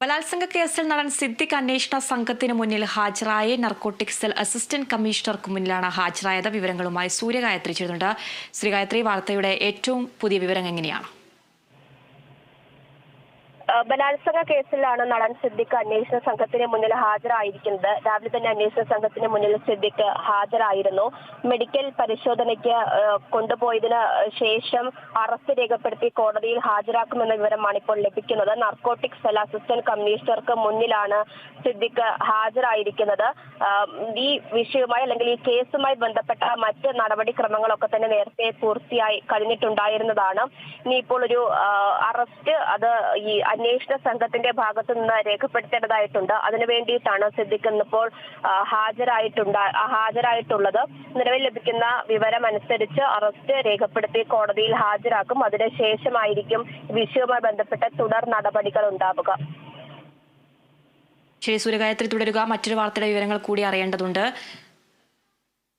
ബലാത്സംഗ കേസിൽ നടൻ സിദ്ദിഖ് അന്വേഷണ സംഘത്തിന് മുന്നിൽ ഹാജരായ നർക്കോട്ടിക് സെൽ അസിസ്റ്റന്റ് കമ്മീഷണർക്ക് മുന്നിലാണ് ഹാജരായത്. വിവരങ്ങളുമായി സൂര്യഗായത്രി ചേരുന്നുണ്ട്. ശ്രീഗായത്രി വാർത്തയുടെ ഏറ്റവും പുതിയ വിവരം എങ്ങനെയാണ്? ബലാത്സംഗ കേസിലാണ് നടൻ സിദ്ദിഖ് അന്വേഷണ സംഘത്തിന് മുന്നിൽ ഹാജരായിരിക്കുന്നത്. രാവിലെ തന്നെ അന്വേഷണ സംഘത്തിന് മുന്നിൽ സിദ്ദിഖ് ഹാജരായിരുന്നു. മെഡിക്കൽ പരിശോധനയ്ക്ക് കൊണ്ടുപോയതിന് ശേഷം അറസ്റ്റ് രേഖപ്പെടുത്തി കോടതിയിൽ ഹാജരാക്കുമെന്ന വിവരമാണ് ഇപ്പോൾ ലഭിക്കുന്നത്. നർക്കോട്ടിക് സെൽ അസിസ്റ്റന്റ് കമ്മീഷണർക്ക് മുന്നിലാണ് സിദ്ദിഖ് ഹാജരായിരിക്കുന്നത്. ഈ വിഷയവുമായി അല്ലെങ്കിൽ ഈ കേസുമായി ബന്ധപ്പെട്ട മറ്റ് നടപടിക്രമങ്ങളൊക്കെ തന്നെ നേരത്തെ പൂർത്തിയായി കഴിഞ്ഞിട്ടുണ്ടായിരുന്നതാണ്. ഇനിയിപ്പോൾ ഒരു അറസ്റ്റ് അത് ഈ അന്വേഷണ സംഘത്തിന്റെ ഭാഗത്തു നിന്ന് രേഖപ്പെടുത്തേണ്ടതായിട്ടുണ്ട്. അതിനു വേണ്ടിയിട്ടാണ് സിദ്ദിഖ് ഇന്നിപ്പോൾ ഹാജരായിട്ടുണ്ട് ഹാജരായിട്ടുള്ളത്. നിലവിൽ ലഭിക്കുന്ന വിവരം അനുസരിച്ച് അറസ്റ്റ് രേഖപ്പെടുത്തി കോടതിയിൽ ഹാജരാക്കും. അതിനുശേഷമായിരിക്കും വിഷയവുമായി ബന്ധപ്പെട്ട തുടർ നടപടികൾ ഉണ്ടാവുക. ശരി സൂര്യഗായത്രി തുടരുക. മറ്റൊരു വാർത്തയുടെ വിവരങ്ങൾ കൂടി അറിയേണ്ടതുണ്ട്.